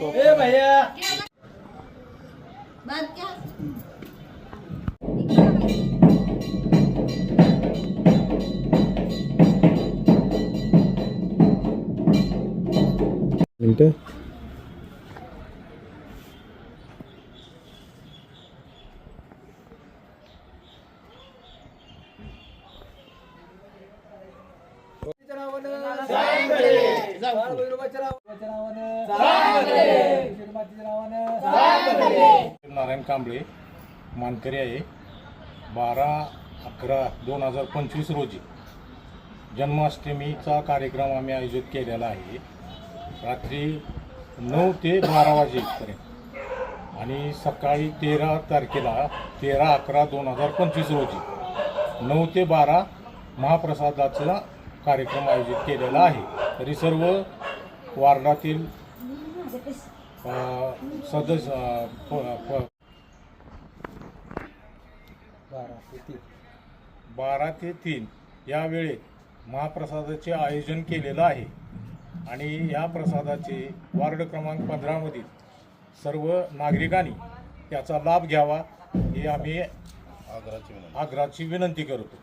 तो बात क्या मिनटं नारायण कांबळे मानकरी आहे. बारा अकरा दोन हजार पंचवीस रोजी जन्माष्टमीचा कार्यक्रम आम्ही आयोजित केलेला आहे. रात्री नऊ ते बारा वाजेपर्यंत. आणि सकाळी तेरा तारखेला तेरा अकरा दोन हजार पंचवीस रोजी नऊ ते बारा महाप्रसादाचा कार्यक्रम आयोजित केलेला आहे. तरी सर्व वार्डातील सदस्य बारा ते तीन. या वेळेत महाप्रसादाचे आयोजन केलेलं आहे. आणि या प्रसादाचे वार्ड क्रमांक पंधरामधील सर्व नागरिकांनी त्याचा लाभ घ्यावा हे आम्ही आग्राची विनंती. करतो.